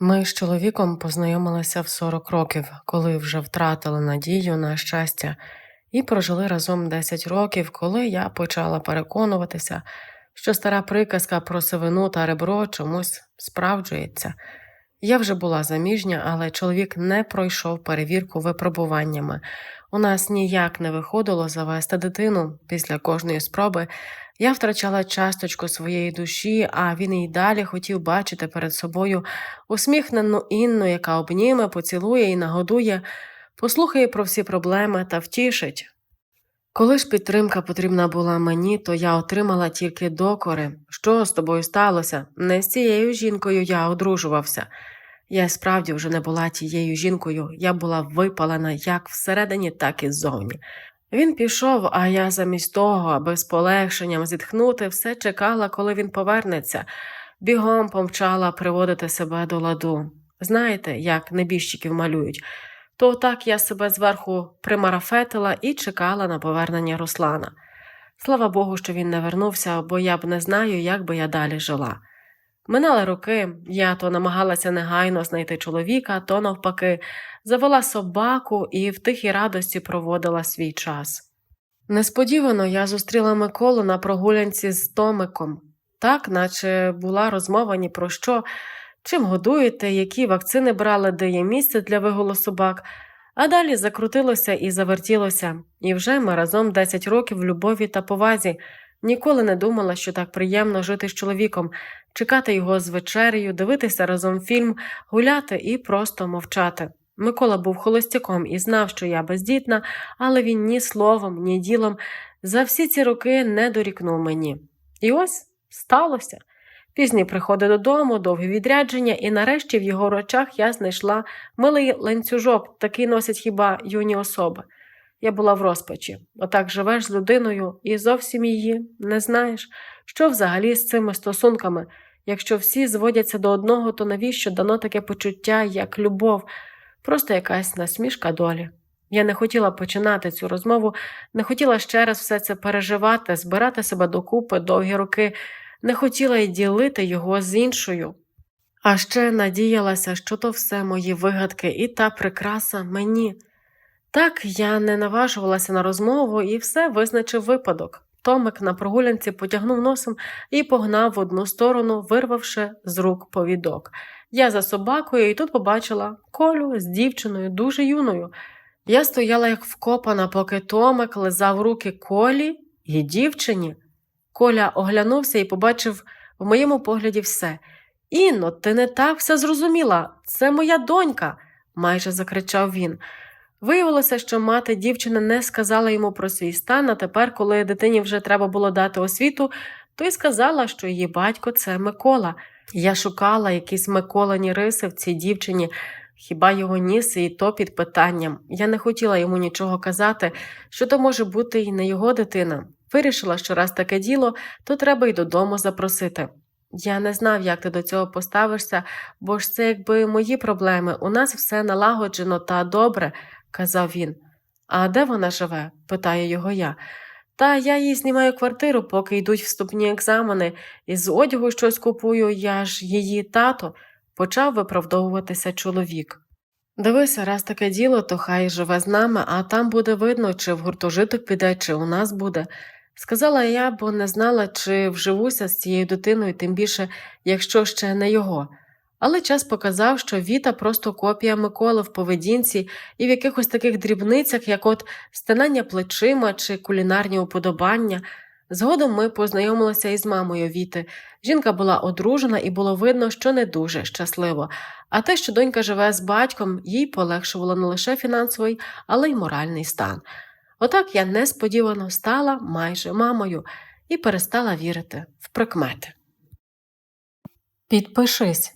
Ми з чоловіком познайомилися в 40 років, коли вже втратили надію на щастя, і прожили разом 10 років, коли я почала переконуватися, що стара приказка про сивину та ребро чомусь справджується. Я вже була заміжня, але чоловік не пройшов перевірку випробуваннями. У нас ніяк не виходило завести дитину після кожної спроби. Я втрачала часточку своєї душі, а він і далі хотів бачити перед собою усміхнену Інну, яка обніме, поцілує і нагодує, послухає про всі проблеми та втішить. Коли ж підтримка потрібна була мені, то я отримала тільки докори. Що з тобою сталося? Не з цією жінкою я одружувався. Я справді вже не була тією жінкою, я була випалена як всередині, так і ззовні. Він пішов, а я замість того, аби з полегшенням зітхнути, все чекала, коли він повернеться. Бігом помчала приводити себе до ладу. Знаєте, як небіжчиків малюють. То так я себе зверху примарафетила і чекала на повернення Руслана. Слава Богу, що він не вернувся, бо я б не знаю, як би я далі жила. Минали роки, я то намагалася негайно знайти чоловіка, то навпаки, завела собаку і в тихій радості проводила свій час. Несподівано я зустріла Миколу на прогулянці з Томиком, так, наче була розмова ні про що, чим годуєте, які вакцини брали, де є місце для вигулу собак, а далі закрутилося і завертілося, і вже ми разом 10 років в любові та повазі. Ніколи не думала, що так приємно жити з чоловіком, чекати його з вечерею, дивитися разом фільм, гуляти і просто мовчати. Микола був холостяком і знав, що я бездітна, але він ні словом, ні ділом за всі ці роки не дорікнув мені. І ось сталося. Пізні приходи додому, довгі відрядження, і нарешті в його очах я знайшла милий ланцюжок, такий носять хіба юні особи. Я була в розпачі. Отак живеш з людиною і зовсім її не знаєш, що взагалі з цими стосунками. Якщо всі зводяться до одного, то навіщо дано таке почуття, як любов, просто якась насмішка долі. Я не хотіла починати цю розмову, не хотіла ще раз все це переживати, збирати себе докупи довгі роки, не хотіла й ділити його з іншою. А ще надіялася, що то все мої вигадки, і та прикраса мені. Так я не наважувалася на розмову і все визначив випадок. Томик на прогулянці потягнув носом і погнав в одну сторону, вирвавши з рук повідок. Я за собакою і тут побачила колю з дівчиною, дуже юною. Я стояла як вкопана, поки Томик лизав руки колі і дівчині. Коля оглянувся і побачив в моєму погляді все. Інно, ти не так все зрозуміла. Це моя донька, майже закричав він. Виявилося, що мати дівчини не сказала йому про свій стан, а тепер, коли дитині вже треба було дати освіту, то й сказала, що її батько це Микола. Я шукала якісь Миколані риси в цій дівчині, хіба його ніс і то під питанням. Я не хотіла йому нічого казати, що то може бути і не його дитина. Вирішила, що раз таке діло, то треба й додому запросити. Я не знав, як ти до цього поставишся, бо ж це якби мої проблеми. У нас все налагоджено та добре, казав він. А де вона живе? питає його я. Та я їй знімаю квартиру, поки йдуть вступні екзамени, і з одягу щось купую, я ж її тато, почав виправдовуватися чоловік. Дивися, раз таке діло, то хай живе з нами, а там буде видно, чи в гуртожиток піде, чи у нас буде. Сказала я, бо не знала, чи вживуся з цією дитиною, тим більше, якщо ще не його. Але час показав, що Віта просто копія Миколи в поведінці і в якихось таких дрібницях, як от стинання плечима чи кулінарні уподобання. Згодом ми познайомилися із мамою Віти. Жінка була одружена і було видно, що не дуже щасливо. А те, що донька живе з батьком, їй полегшувало не лише фінансовий, але й моральний стан. Отак я несподівано стала майже мамою і перестала вірити в прикмети. Підпишись,